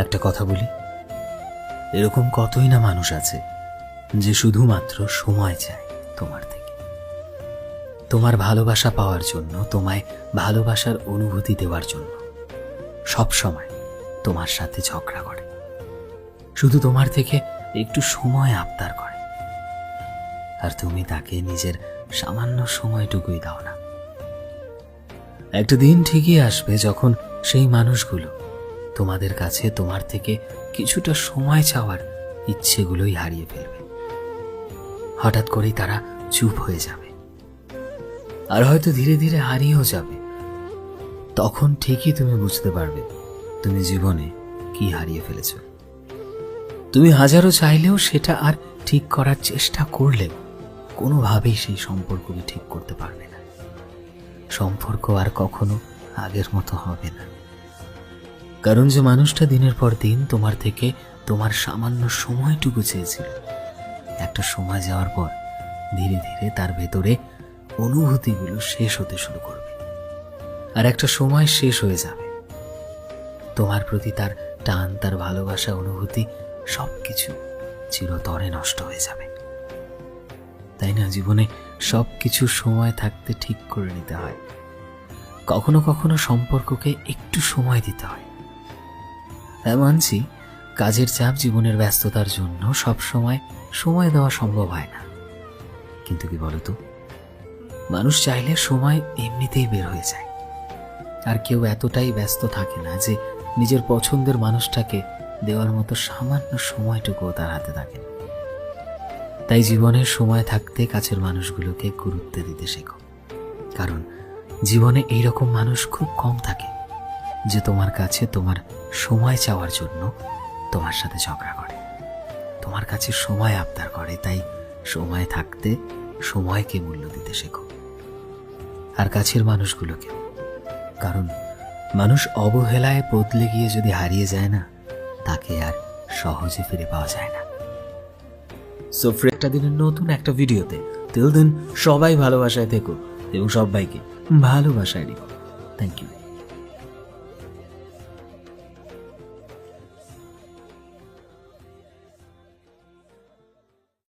একটা কথা বলি। এরকম কতই না মানুষ আছে যে শুধুমাত্র সময় চায় তোমার থেকে। তোমার ভালোবাসা পাওয়ার জন্য, তোমায় ভালোবাসার অনুভূতি দেওয়ার জন্য সব সময় তোমার সাথে ঝগড়া করে। শুধু তোমার থেকে একটু সময় আবদার করে। আর তুমি তাকে নিজের সামান্য সময়টুকুই দাও না। একটা দিন ঠিকই আসবে যখন সেই মানুষগুলো তোমাদের কাছে তোমার থেকে কিছুটা সময় চাওয়ার ইচ্ছেগুলোই হারিয়ে ফেলবে। হঠাৎ করেই তারা চুপ হয়ে যাবে। আর হয়তো ধীরে ধীরে হারিয়েও যাবে। তখন ঠিকই তুমি বুঝতে পারবে তুমি জীবনে কি হারিয়ে ফেলেছ। তুমি হাজারো চাইলেও সেটা আর ঠিক করার চেষ্টা করলেও কোনোভাবেই সেই সম্পর্ককে ঠিক করতে পারবে না। সম্পর্ক আর কখনো আগের মতো হবে না। কারণ যে মানুষটা দিনের পর দিন তোমার থেকে তোমার সামান্য সময়টুকু চেয়েছিল। একটা সময় যাওয়ার পর ধীরে ধীরে তার ভেতরে অনুভূতিগুলো শেষ হতে শুরু করবে। আর একটা সময় শেষ হয়ে যাবে। তোমার প্রতি তার টান, তার ভালোবাসা, অনুভূতি সব কিছু চিরতরে নষ্ট হয়ে যাবে। তাই না? জীবনে সব কিছু সময় থাকতে ঠিক করে নিতে হয়। কখনো কখনো সম্পর্ককে একটু সময় দিতে হয়। হ্যাঁ মানছি। কাজের চাপ জীবনের ব্যস্ততার জন্য সব সময় সময় দেওয়া সম্ভব হয় না। কিন্তু কি বলতো? মানুষ চাইলে সময় এমনিতেই বের হয়ে যায়। আর কেউ এতটাই ব্যস্ত থাকে না যে নিজের পছন্দের মানুষটাকে দেওয়ার মতো সামান্য সময়টুকুও তার হাতে থাকে। তাই জীবনের সময় থাকতে কাছের মানুষগুলোকে গুরুত্ব দিতে শেখো। কারণ জীবনে এইরকম মানুষ খুব কম থাকে। যে তোমার কাছে তোমার সময় চাওয়ার জন্য তোমার সাথে ঝগড়া করে। তোমার কাছে সময় আবদার করে, তাই সময় থাকতে সময়কে মূল্য দিতে শেখো। আর কাছের মানুষগুলোকে, কারণ মানুষ অবহেলায় বদলে গিয়ে যদি হারিয়ে যায় না, তাকে আর সহজে ফিরে পাওয়া যায় না। সো একটা দিনের নতুন একটা ভিডিওতে তেল দিন সবাই ভালোবাসায় থেকো এবং সবাইকে ভালোবাসায় রেখো। Thank you